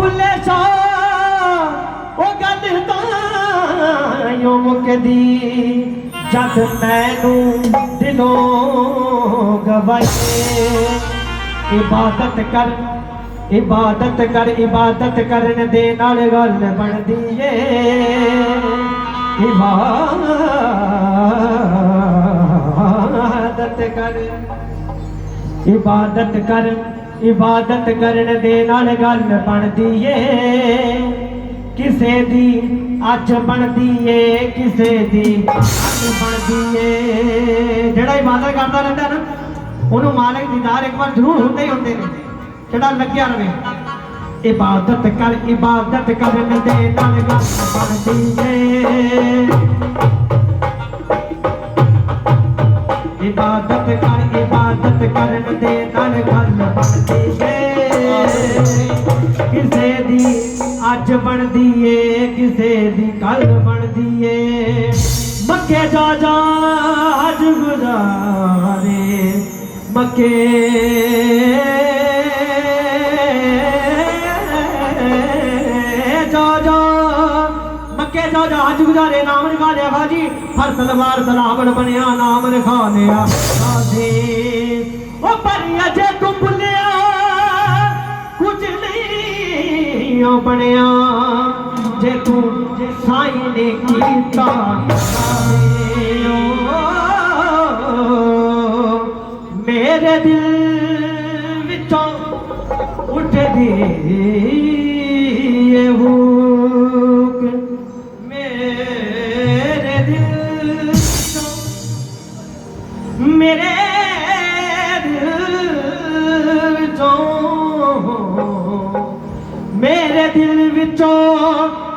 ਬੁੱਲੇ ਸਾ ਉਹ ਗੱਲ ਤਾਂ ਯੋ ਮੁਕਦੀ, ਜਦ ਮੈਨੂੰ ਦਿਲੋਂ ਗਵਾਈਏ। ਇਬਾਦਤ ਕਰ ਇਬਾਦਤ ਕਰ, ਇਬਾਦਤ ਕਰਨ ਦੇ ਨਾਲ ਗੱਲ ਬਣਦੀ ਏ। ਇਬਾਦਤ ਕਰ ਇਬਾਦਤ ਕਰ। ਇਬਾਦਤ ਕਰਨ ਦੇ ਨਾਲ ਗੱਲ ਬਣਦੀ ਏ। ਕਿਸੇ ਦੀ ਅੱਜ ਬਣਦੀ ਏ, ਕਿਸੇ ਦੀ ਅੱਜ ਬਣਦੀ ਏ। ਜਿਹੜਾ ਇਬਾਦਤ ਕਰਦਾ ਰਹਿੰਦਾ ਨਾ, ਉਹਨੂੰ ਮਾਲਕ ਦੀਦਾਰ ਇੱਕ ਵਾਰ ਜ਼ਰੂਰ ਹੁੰਦੇ ਹੀ ਹੁੰਦੇ ਨੇ। ਜਿਹੜਾ ਲੱਗਿਆ ਰਵੇ। ਇਬਾਦਤ ਕਰ, ਇਬਾਦਤ ਕਰਨ ਦੇ ਨਾਲ ਗੱਲ ਬਣਦੀ ਏ। ਇਬਾਦਤ ਕਰ, ਇਬਾਦਤ ਕਰਨ ਦੇ ਨਾਲ ਗੱਲ ਬਣਦੀ ਬਣਦੀ ਏ ਮੱਕੇ ਜਾ ਜਾ ਹਜ ਗੁਜ਼ਾਰੇ ਮੱਕੇ। ਜਾ ਜਾ। ਮੱਕੇ ਜਾ ਜਾ ਹਜ ਗੁਜ਼ਾਰੇ ਨਾਮ ਰਖਾ ਲਿਆ ਖਾਜੀ ਹਰ ਤਲਵਾਰ ਸਲਾਮਣ ਬਣਿਆ, ਨਾਮ ਲਿਖਾ ਲਿਆ ਖਾਜੀ ਉਹ ਪਰ ਅਜੇ ਤੂੰ ਭੁੱਲਿਆ ਕੁਝ ਨਹੀਂ ਬਣਿਆ। ਜੇ ਤੂੰ ਸਾਈਂ ਨੇ ਕੀਤਾ ਓ, ਮੇਰੇ ਦਿਲ ਵਿੱਚੋਂ ਉੱਠਦੀ ਏ ਹੂਕ। ਮੇਰੇ ਦਿਲ ਵਿੱਚੋਂ ਮੇਰੇ ਦਿਲ ਵਿੱਚੋਂ ਮੇਰੇ ਦਿਲ ਵਿੱਚੋਂ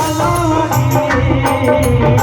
I'm not afraid.